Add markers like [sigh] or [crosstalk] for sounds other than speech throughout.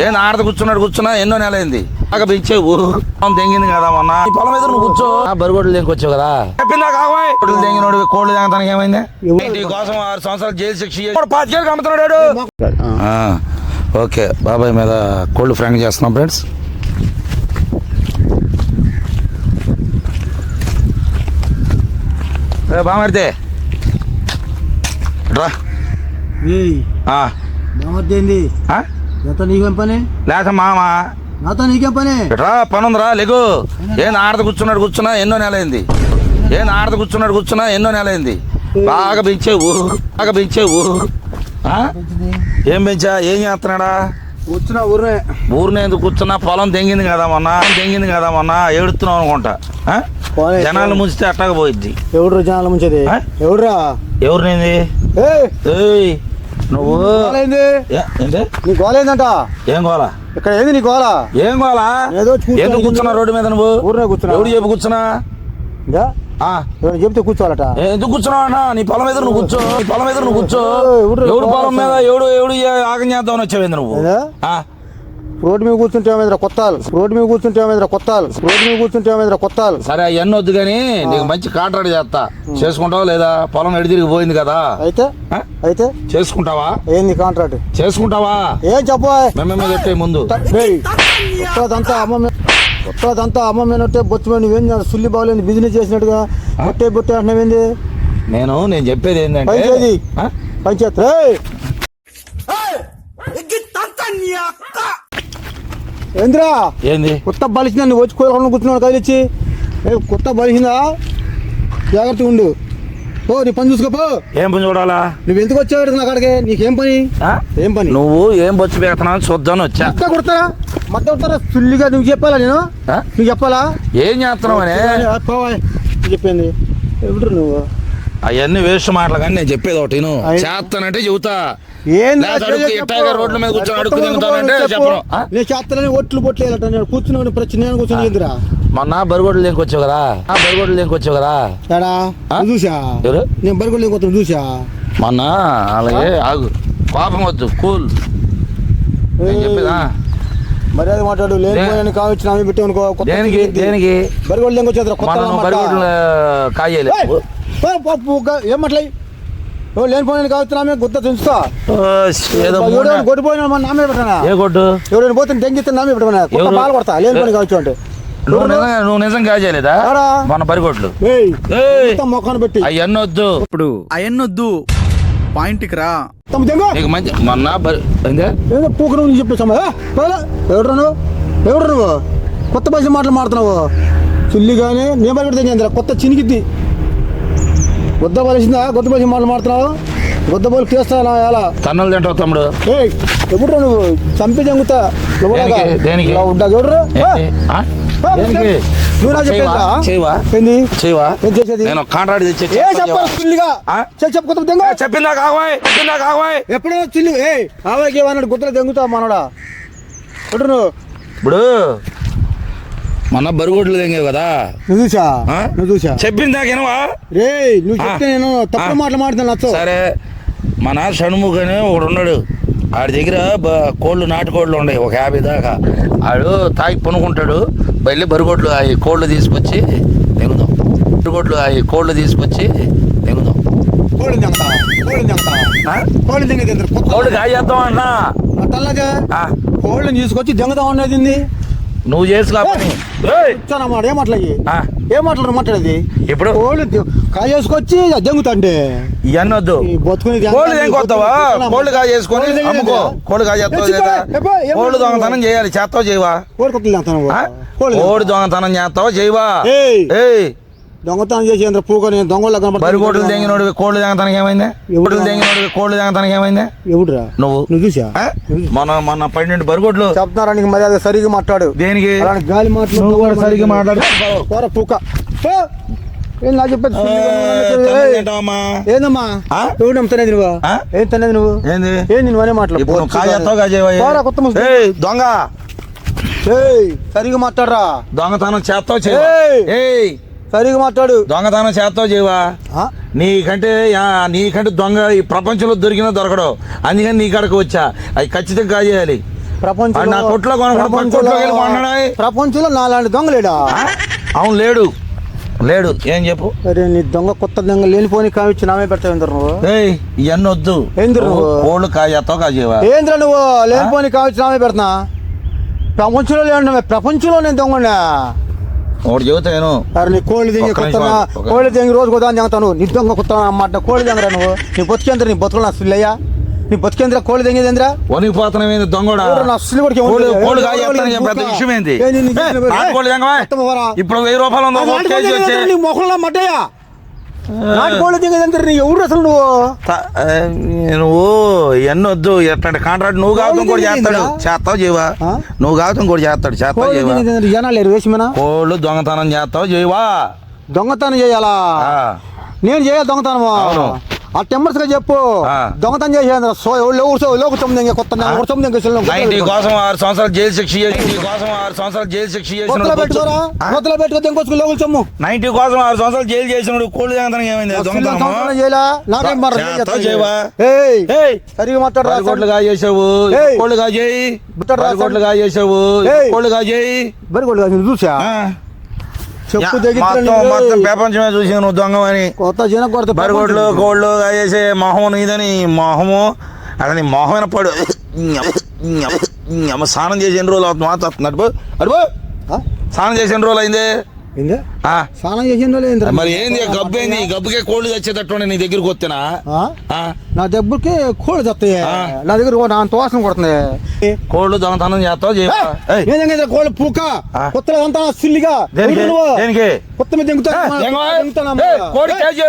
ఏంది ఆడత కూర్చున్నాడు కూర్చున్నా ఎన్నో నెలైంది బాగా పెంచేవు పొలం తెంగింది కదా మొన్న. ఈ పొలం మీద నువ్వు కూర్చో. ఆ బరిగొడ్లు తెంకొచ్చావు కదా. చెప్పిందా కోళ్ళు తెంగినోడు కోళ్ళు తెంగతానికి ఏమైంది? కోసం ఆరు సంవత్సరాలు జైలు శిక్ష చేసి పాతికేళ్ళకి అమ్ముతున్నాడు వాడు. ఆ, ఓకే. బాబాయ్ మీద కోళ్ళు ఫ్రాంక్ చేస్తున్నాం ఫ్రెండ్స్. బామర్తే రా. ఏయ్. ఆ, బామర్దేంది ఆ? నాతో నీకేం పని? లేక మామ నాతో నీకేం పని? రా పని ఉందిరా లేకు ఏంది ఆడత కూర్చున్నాడు కూర్చున్నా ఎన్నో నెలైంది ఏంది ఆడత కూర్చున్నాడు కూర్చున్నా ఎన్నో నెలైంది బాగా పెంచేవు బాగా పెంచేవు? ఏం పెంచా ఏం చేస్తున్నాడా? వచ్చిన ఊరినే. ఊరిని ఎందుకు కూర్చున్నా? పొలం తెంగింది కదా మొన్న తెంగింది కదా మొన్న ఏడుతున్నావు అనుకుంటా. జనాలు ముంచితే అట్టాగా పోయిద్ది. ఎవడు జనాల ముంచేది? ఎవరినేది? ఏయ్! ఏయ్! నువ్వు? నీ గోలైందంట ఏం గోలా ఇక్కడ ఏంది నీ గోల? ఏం గోలా? ఏదో ఎందుకు కూర్చున్నా రోడ్డు మీద నువ్వు? ఊరినే కూర్చున్నా. ఎవడు చెప్పు కూర్చున్నా? చెప్తే కూర్చోవాలట. ఎందుకు కూర్చున్నావు అన్న? నీ పొలం మీద నువ్వు కూర్చో. నీ పొలం మీద నువ్వు కూర్చో. ఎవడు- పొలం మీద ఎవడు ఎవడు ఆగం చేద్దామని వచ్చావేంది నువ్వు? రోడ్డు మీద కూర్చుంటే ఏమైందిరా కొత్తాలు? రోడ్డు మీద కూర్చుంటే ఏమైందిరా కొత్తాలు? రోడ్డు మీద కూర్చుంటే ఏమైందిరా కొత్తాలు? సరే అవన్నీ వద్దు కానీ నీకు మంచి కాంట్రాక్ట్ చేస్తా. చేసుకుంటావా లేదా? పొలం ఎడి తిరిగి పోయింది కదా. అయితే? అయితే? చేసుకుంటావా? ఏంది కాంట్రాక్ట్ చేసుకుంటావా? ఏం చెప్పు మీద. పెట్టే ముందు కొత్తదంతా అమ్మ మీద కొత్తదంతా అమ్మ మీద బొచ్చు మీద నువ్వేం? సుల్లి బాగలేని బిజినెస్ చేసినట్టుగా బొట్టే బొట్టే అంటున్నావేంది? నేను నేను చెప్పేది ఏంటంటే పైచేది. ఆ? పంచాయత్. ఏంద్రా? ఏంది? కొత్త బలిసిందా? నువ్వు వచ్చి కూరకుండా కూర్చున్నావు కదిలిచ్చి కొత్త బలిసిందా? జాగ్రత్తగా ఉండు. ఓ నీ పని చూసుకోపో ఏం పని చూడాలా? నువ్వు ఎందుకు వచ్చావు నా కాడికి? నీకేం పని? ఏం పని? నువ్వు ఏం బొచ్చు పెడుతున్నావు చూద్దామని వచ్చా. మధ్య కొడతారా? మధ్య కొడతారా? సుల్లిగా నువ్వు చెప్పాలా నేను? నువ్వు చెప్పాలా? ఏం చేస్తున్నావు అని. చెప్పింది? ఎవడు నువ్వు? అవన్నీ వేస్ట్ మాటలు కానీ నేను చెప్పేది ఒకటి చేస్తానంటే చెబుతా. అడుగు రోడ్ల మీద కూర్చొని పోయి చెప్పు. చెప్పను. నేను చేస్తానని ఒట్లు పొట్లు వేయాలట నేను కూర్చున్నాను ప్రతి నేను కూర్చొని ఎదురా మొన్న బరిగొడ్లు లేకొచ్చావు కదా? ఆ బరిగొడ్లు లేకొచ్చావు కదా? ఏడా? ఆ? నువ్వు చూసా? నేను బరిగొడ్లు లేకపోతే చూసా? మొన్న అలాగే ఆగు. కోపం వద్దు కూల్. నేను చెప్పేదా? మర్యాద మాట్లాడు లేని కావచ్చు నామే పెట్టామనుకో కొత్త దేనికి. దేనికి? బరిగొడ్లు లేకొచ్చేద్దరా కొత్త మనం మాట. లేని పోయిన కావచ్చు తెలుస్తా ఏదో ఎవడో కొట్టిపోయిన మన నామే పెట్టానా? ఏ కొట్టు ఎవరైనా పోతే దెంగితే నామే పెట్టమన్నా కొత్త ఎవరు? పాలు కొడతా లేని పని కావచ్చు అంటే. నువ్వు నిజంగా నువ్వు నిజం కాజేయలేదా ఏడా? మన మొత్తం మొఖాన్ని పెట్టి. అవన్నీ వద్దు ఇప్పుడు అయన్నొద్దు. పాయింట్కి రా. మంచి మొన్న పూకరు నువ్వు చెప్పేసామా ఎవడు నువ్వు? కొత్త భాష మాటలు మాడుతున్నావు. చుల్లి కానీ నేను తెంగేంద్ర కొత్త చినికిద్ది గుద్ద బలిసిందా కొత్త భాష మాటలు మాడుతున్నావు? గుద్ద బలి చేస్తా ఎలా తన్నులు తింటావు తమ్ముడు. ఏయ్ ఎప్పుడు నువ్వు చంపి జంగుతా దేనికి? ఉంటా చూడరు. నేను కాంట్రాక్ట్ చెప్పిందా కావాయ్? చెప్పిందా కావాయ్? ఎప్పుడో చిల్లి ఏ ఆవాకి అన్నాడు గుద్దలు దెంగుతా మనోడా? ఇప్పుడు మొన్న బరిగొడ్లు తెంగావు కదా. నువ్వు చూసా ఆ? నువ్వు చూసా చెప్పిందాకేనవా? రే నువ్వు చెప్తే ఆ. నేను తప్పుడు ఆ. మాటలు మాట్లాడుతాను సరే మన షణ్ముఖ్ అని ఒకడు ఉన్నాడు. ఆడి దగ్గర కోళ్ళు నాటుకోళ్ళు ఉన్నాయి ఒక యాభై దాకా. ఆడు తాగి పొనుకుంటాడు. వెళ్ళి బరిగొడ్లు అవి కోళ్ళు తీసుకొచ్చి తెగుదాం. బరిగొడ్లు అవి కోళ్ళు తీసుకొచ్చి తెగుదాం. కోడి దెంగతా కోడి దెంగతా ఆ? కోడి దెంగ తింటారు కొత్త కోళ్ళు కాజేద్దాం అన్నా. ఆ, కోళ్ళని తీసుకొచ్చి ఉండేది ఏంది? నువ్వు చేసుకో పని. ఏయ్! ఇచ్చాను అన్నమాట ఏం మాట్లాడి ఆ, ఏం మాట్లాడు మాట్లాడేది? ఇప్పుడు కోళ్ళు కాజేసుకొచ్చి దెంగుతాంటే ఇవన్నీ వద్దు ఈ బతుకుని కోళ్ళు ఏం కొత్తవా కోళ్ళు కాజేసుకొని అమ్ముకో? కోళ్ళు కాజేస్తావు కోళ్ళు? దొంగతనం చేయాలి చేస్తావు చేయవా? కోడి కొత్తలు దెంగతాను ఆ? కోడి కోడి దొంగతనం చేస్తావా చేయవా? ఏయ్. దొంగతనం చేసి అందరూ పూక నేను దొంగల బరి కోట్లు తెంగినోడు కోళ్ళు తెంగతానికి ఏమైంది? కోట్లు తెంగినోడు కోళ్ళు తెంగతానికి ఏమైంది? ఎవడురా? నువ్వు. నువ్వు చూసా ఆ? మన మన పన్నెండు బరిగొడ్లు చెప్తున్నారా నీకు మర్యాద? సరిగా మాట్లాడు. దేనికి? అలాంటి గాలి నువ్వు కూడా సరిగ్గా మాట్లాడు. పోరా పూక పో. ఏం నా చెప్పేది? సుల్లిగా ఏయ్, తింటావమ్మా? ఏందమ్మా? ఆ? ఎవడు నమ్ముతానేది నువ్వు ఆ? ఏం తనేది నువ్వు? ఏంది? ఏంది నువ్వు అనే మాటలు? ఇప్పుడు నువ్వు కాజేస్తావు కాజేవా పోరా కొత్త ముసుగు. ఏయ్ దొంగ. ఏయ్ సరిగా మాట్లాడరా. దొంగతనం చేస్తావు చేయవా ఏయ్. ఏయ్. సరిగా మాట్లాడు. దొంగతనం చేస్తావు ఆ? నీకంటే నీకంటే దొంగ ఈ ప్రపంచంలో దొరికినా దొరకడు. అందుకని నీ కాడకు వచ్చా. అవి ఖచ్చితంగా కాజేయాలి ప్రపంచంలో వాడు నా కొట్లో? ప్రపంచంలో నాలాంటి దొంగ లేడా? అవును లేడు. లేడు. ఏం చెప్పు? అరే నీ దొంగ కొత్త దొంగ లేనిపోని కావిచ్చి నామే పెడతావు ఇంద్ర నువ్వు? ఏయ్ ఇవన్నీ వద్దు. ఏందిరా నువ్వు? కోళ్ళు కాజేస్తావు కాజేవా ఏంద్ర నువ్వు? లేనిపోని కావిచ్చి నామే పెడతా ప్రపంచంలో లేను ప్రపంచంలో నేను దొంగ ఒకటి చెబుతాను అరే నీ కోళ్ళు దింగి ఒక్క కొత్త నిమిషం ఆగు, ఒక్క కోళ్ళు దింగి రోజు కొద్దాం చెంగుతాను నీ దొంగ కొత్త అన్నమాట కోళ్ళు దింగరా నువ్వు? నీ బతికేంద్ర నీ బతుకులు నా సుల్లయ్యా నీ బతికేంద్ర కోళ్ళు దింగేదేంద్రా వణికిపోతున్నామేంది దొంగడా? నా అస్సలు కూడా కోళ్ళు పెద్ద? విషయం ఏంది. ఇప్పుడు వెయ్యి రూపాయలు కేజీ వచ్చి. నీ మొహంలో మడ్డయా నాటి కోళ్ళు దింగేదంటే నీ ఎవరు అసలు నువ్వు? నువ్వు ఎన్ని వద్దు ఎట్లాంటి కాంట్రాక్ట్ నువ్వు కావతం కూడా చేస్తాడు. చేస్తావు జీవా? నువ్వు కావతం కూడా చేస్తాడు. చేస్తావు జీవా జనాలు లేరు వేసిమనా కోళ్ళు దొంగతనం చేస్తావు జీవా దొంగతనం చేయాలా. నేను చేయాలి దొంగతనం అవును. ఆ టెంబర్స్గా చెప్పు. దొంగతనం చేసేది కోసం ఆరు సంవత్సరాలు జైలు శిక్ష కోసం ఆరు సంవత్సరాలు జైలు శిక్ష పెట్టుకోరా? చమ్ము. నైన్టీ కోసం ఆరు సంవత్సరాలు జైలు చేసినాడు కోళ్ళు దొంగతనం ఏమైంది? సరిగా మాట్లాడరా కోట్లుగా చేసావు. కోళ్ళుగా చేయి కోట్లుగా చేసావు. కోళ్ళుగా చేయి బరి కాదు చూసా. చెప్పు మొత్తం. ప్రపంచమే చూసి నువ్వు దొంగమని. కొత్త జన కొడత బరిగొడ్లు కోళ్ళు వేసే మొహం నీదని మొహము. అతని మొహమైన పడు స్నానం చేసి ఎన్ని రోజులు అవుతుంది అడుపు అడుపు స్నానం చేసి ఎన్ని రోజులు అయింది? స్నానం చేసిందో లేదు మరి ఏంది గబ్బు ఏంది? గబ్బుకే కోళ్ళు తెచ్చేటట్టు నీ దగ్గరికి వస్తేనా? ఆ, నా దెబ్బకి కోళ్ళు చస్తాయి ఆ. నా దగ్గర నా తోసం కొడుతుంది. కోళ్ళు దొంగతనం చేస్తావు? కోళ్ళు పూక. ఆ. కొత్తలో అంతా సిల్లిగా కొత్త మీద కోడి కేజీ?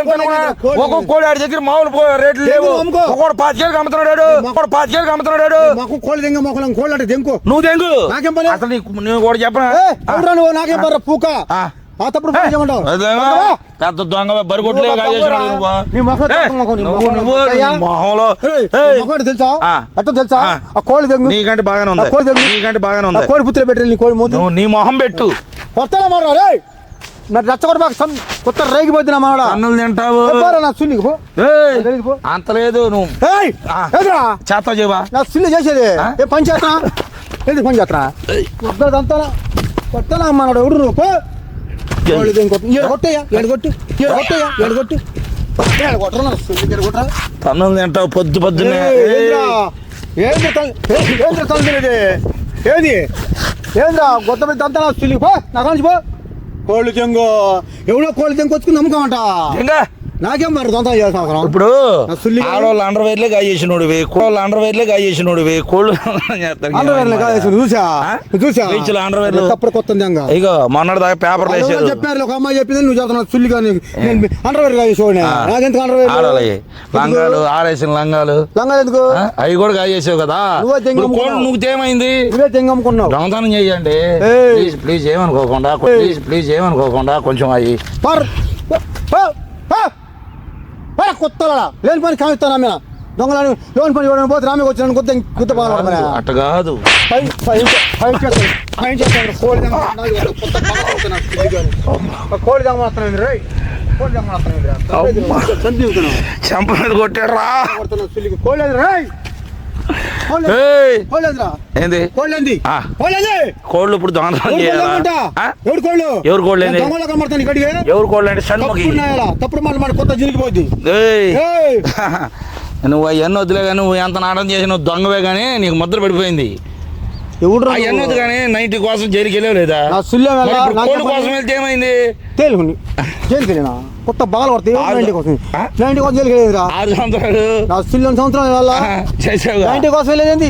ఒక్కొక్క కోడి ఆడి దగ్గర మామూలు రేట్లు లేవు. ఒక్కొక్కడు పాతికేలకు అమ్ముతున్నాడు ఒక్కొక్కడు పాతికేలకు అమ్ముతున్నాడు మాకు కోళ్ళు దింగ మొక్కలం కోళ్ళు అంటే దింకు నువ్వు దెంగు? నాకేం పని? అసలు నీకు నువ్వు కూడా చెప్పనా? నువ్వు నాకేం పర్రా పూక. ఆ. తప్పుడు చేయమంటావు? అదేమో, పెద్ద దొంగ మొహంలో మొహం తెలుసా? తెలుసా? ఆ. కోడి దింగు. నీకంటే బాగానే ఉంది. కోడి దింగు. నీకంటే బాగానే ఉంది. కోడి పుత్రులు పెట్టి నీ కోడి మూతి. నీ మొహం పెట్టు. కొత్తగా మారా రే? నా రచ్చగొడ సం- కొత్త రేగిపోద్ది నా మాడ అన్నులు తింటావు. నా పో. పో. అంత లేదు నువ్వు. చేస్తావు చేయవా? నా సుల్లి చేసేది? ఏ పని చేస్తా ఏంది పని చేస్తా కొత్తదంతా కొత్తలా అమ్మన్నాడు ఎవడు నువ్వు? తన్నులు తింటావు పొద్దు ఏయ్. ఏంద్రా? తల తినేది? ఏది? ఏంద్రా? గొత్త మీద అంతా పో నా కాంచి పో. కోళ్ళు చెంగు ఎవడో కోళ్ళు చెంగు వచ్చుకుని నమ్ముకోమంట. ఇంకా నాకేం మరి చేయాల్సిన అవసరం ఇప్పుడు. ఆడవాళ్ళు అండర్ వేర్లే గాయేసినోడు కోళ్ళు [laughs] అండర్ వేర్లే గాయేసినోడు కోళ్ళు చేస్తారు. అండర్వేర్లు కాదు చూసా? చూసా? బీచ్లో అండర్వేర్లు. తప్పుడు కొత్త దెంగ ఇగో మొన్నటి దాకా పేపర్లు వేసారు. చెప్పారు ఒక అమ్మాయి చెప్పింది నువ్వు చెప్తున్నావు సుల్లి కానీ కాదు చూడండి ఆ. నాకెందుకు అండర్వేర్ ఆడవాళ్ళవి. లంగాలు ఆరేసిన లంగాలు. లంగా ఎందుకు? అవి కూడా గాయేసావు కదా? కోళ్ళు నువ్వు ఏమైంది నువ్వే తెంగ అమ్ముకున్నావు దొంగతనం చేయండి. ప్లీజ్ ప్లీజ్ ఏమనుకోకుండా. ప్లీజ్ ప్లీజ్ ఏమనుకోకుండా కొంచెం అవి పర్ కొత్తలా లేని పని కామిస్తాను ఆమె. దొంగలని లోన్ పని ఇవ్వడం పోతే రామే వచ్చిన కొత్త కొత్త బాగా అట్ట కాదు. కోడి దొంగ రే. చెంప మీద కొట్టాడు రా. కోడి లేదు రే కోడి లేదు. ఏయ్. కోడి లేదురా ఏంది? కోళ్ళు ఇప్పుడు దొంగతనం ఎవరు కోళ్ళు? ఎవరు కోళ్ళు ఎవరు కోళ్ళు అంటే షణ్ముఖి తప్పుడు మాట మాట కొత్త [laughs] నువ్వు అవన్నీ వద్దులే కానీ నువ్వు ఎంత నాటం చేసి నువ్వు దొంగవే కానీ నీకు ముద్ర పడిపోయింది. ఎవడు కానీ నైన్టీ కోసం జైలుకి వెళ్ళావు లేదా? నా సుల్లె మరి వెళ్ళా, ఇప్పుడు నాకేం కోళ్ళు పని? కోసం వెళ్తే ఏమైంది? తేలుకుని. వెళ్ళినా? కొత్త బాగా ఆరు- నైన్టీ కోసం? నైన్టీ కోసం జైలుకి వెళ్ళేదిరా? ఆరు సంవత్సరాలు. నా సుల్లి సంవత్సరం వెళ్ళా ఆ, చేసావుగా. నైన్టీ కోసం వెళ్ళేది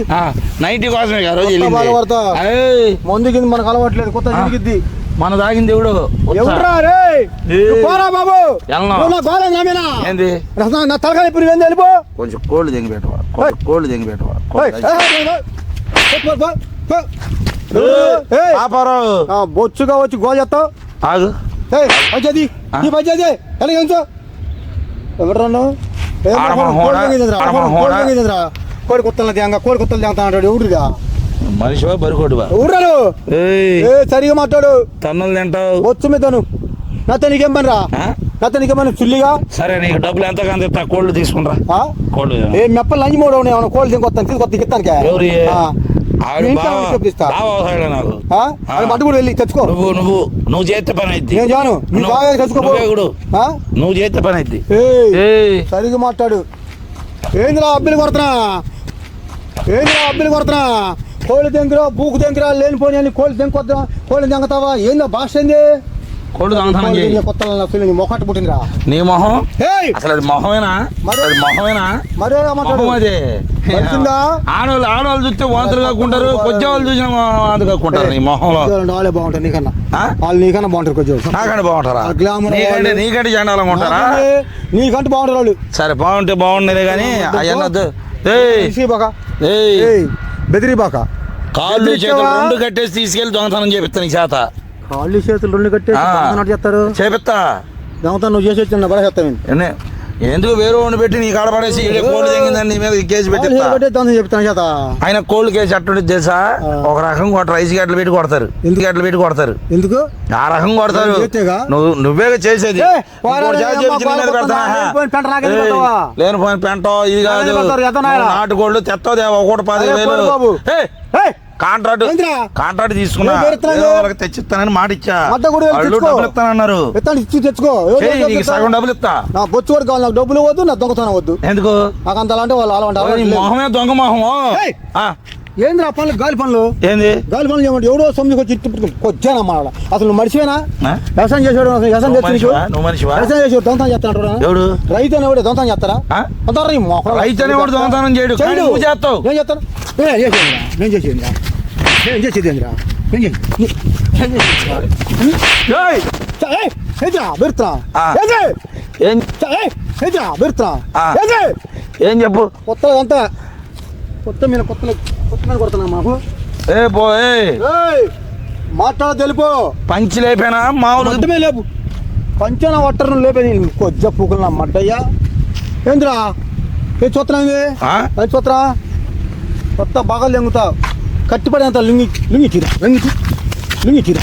నైన్టీ కోసమే కదా రోజు కొత్త వెళ్ళింది. బాగా పడతా. ఏయ్, మందు కింద మనకు అలవాట్లేదు కొత్త జిలిగిద్ది మన తాగింది ఎవడు? ఎవరురా రే? ఏయ్. నువ్వు పోరా బాబు. వెళ్ళను. నువ్వు నా బాగా నామేనా ఏంది? నా- నా తలకాయ ఇప్పుడు ఏంది వెళ్ళిపో కొంచెం కోళ్ళు దింగి పెట్టవా. కోళ్ళు దింగి పెట్టవా? బొచ్చుగా వచ్చి గోల్ చేస్తావు? ఆగు? ఈ మొహం, మన కోడి కోడి హోడా. తెంగిదిరా. కోడి కొత్తలు తేంగ కోడి కొత్తలు తేంగ అంటాడు మనిషివా బరికోడువా ఏ సరిగా మాట్లాడు. తన్నులు తింటావు. వచ్చు నాతో నీకేం పని రా ఆ? నాతో నీకేం పని? చుల్లిగా? సరే నీకు డబ్బులు ఎంత ఇస్తా కోళ్ళు తీసుకుంటా? కోళ్ళు. ఏ మెప్ప లంచి మూడు ఉన్నాయి కోళ్ళు తింకొస్తాను తీసుకొత్త ఇస్తానికి కూడా వెళ్ళి తెచ్చుకో. నువ్వు నువ్వు నువ్వు చేస్తే పని అయింది నేను జాను. నీ బాగా తెచ్చుకో నువ్వే? నువ్వు చేస్తే పని అయింది సరిగ్గా మాట్లాడు. ఏందిరా అబ్బిలు కొడుతున్నా? ఏందిరా అబ్బిలు కొడుతున్నా? కోళ్ళు తెంకురా బూకు తెంకురా లేనిపోని అని కోళ్ళు తెంకొద్దా? కోళ్ళు తెంగతావా ఏందో భాష ఏంది? కోళ్ళు దొంగతనం చేయి కొత్త ఫీలింగ్ మొక్కటి పుట్టిందిరా. నీ మొహం? ఏయ్! అసలు అది మొహమేనా? అది మొహమేనా? మరే మాట్లాడు. మొహం అదే. తెలిసిందా? ఆడవాళ్ళు ఆడవాళ్ళు చూస్తే వాంతులు కాకుంటారు కొద్ది వాళ్ళు చూసిన వాంతులు కాకుంటారు నీ మొహంలో. వాళ్ళే బాగుంటారు నీకన్నా? వాళ్ళు నీకన్నా బాగుంటారు కొంచెం నాకంటే బాగుంటారా? నీకంటే నీకంటే జెండాలంగా ఉంటారా? నాకంటే బాగుంటారు వాళ్ళు. సరే బాగుంటే బాగుండేదే కానీ అయ్యన్నద్దు ఏయ్. తీసి బాక ఏయ్. ఏయ్ బెదిరి బాక కాళ్ళు చేతులు? రెండు కట్టేసి తీసుకెళ్ళి దొంగతనం చేపిస్తా నీ చేత. కాళ్ళు చేతులు రెండు కట్టి చేస్తారు. చేపిస్తా. దొంగతనం నువ్వు చేసి వచ్చిన బడ ఎన్నే- ఎందుకు వేరే వాడిని పెట్టి నీ కాడ పడేసి కోళ్ళు తెంగిందని నీ మీద కేసు దొంగతనం చెప్తాను చేత. ఆయన కోళ్ళు కేసు అట్టుండి తెలుసా? ఆ. ఒక రకం రైస్ గడ్డలు పెట్టి కొడతారు. ఎందుకు? గడ్డలు పెట్టి కొడతారు. ఎందుకు? ఆ రకం కొడతారు? నువ్వు నువ్వే చేసేది? ఏ, వారాలు ఇంకోటి చేసి అమ్మ చేపించి నీ మీద పాలు పెడతా. కొడతా, లేనిపోయిన పెంట ఇది కాదు. నాటుకోళ్ళు తెత్తదే ఒకటి పది కాంట్రాక్ట్ ఏందిరా? కాంట్రాక్ట్ తీసుకున్నా. ఏం తెచ్చిస్తానని మాట ఇచ్చా. డబ్బులు ఇస్తానన్నారు. తెచ్చుకో? సగం డబ్బులు ఇస్తా. నా బొచ్చు కూడా నాకు డబ్బులు వద్దు నా దొంగతనం వద్దు. ఎందుకు? నాకు అంత అంటే వాళ్ళు అలా ఓయ్, నీ అంటారు మొహమే దొంగ మొహము? ఏయ్. ఆ, ఏంది ఆ పనులు? గాలి పనులు? ఏంది? గాలి పనులు చేయమంటే ఎవడో సొమ్మిది వచ్చి కొచ్చానా మన అసలు మనిషివేనా? వ్యవసాయం చేసేవాడు అసలు వ్యవసాయం మనిషివా? వ్యవసాయం చేసేవాడు దొంగతనం చేస్తాడు ఎవడు? రైతు అనేవాడు దొంగతనం చేస్తారా మొక్కలు? రైతు అనేవాడు దొంగతనం చేయడు, చేస్తావు. నేను చేస్తాను. నేను చేసేదిరా నేను చేసేదిరా నేను నేను చేసేది నేను. ఏంటి ఏం ఏం చెప్పు కొత్త అంతా కొత్త మీద కొత్త కొత్త మీద కొడుతున్నా మాకు ఏ పో ఏ. ఏయ్ మాట్లాడ తెలుపు పంచి లేపానా మామూలు మడ్డమే లేపు పంచన వట్టరు లేపే కొజ్జ పూకుల మడ్డయ్యా ఏందిరా ఏ? అది చూత్తరా కొత్త బాగా లెంగుతావు కట్టిపడి అంత లింగి లింగి చీర లింగి చీ లింగి చీర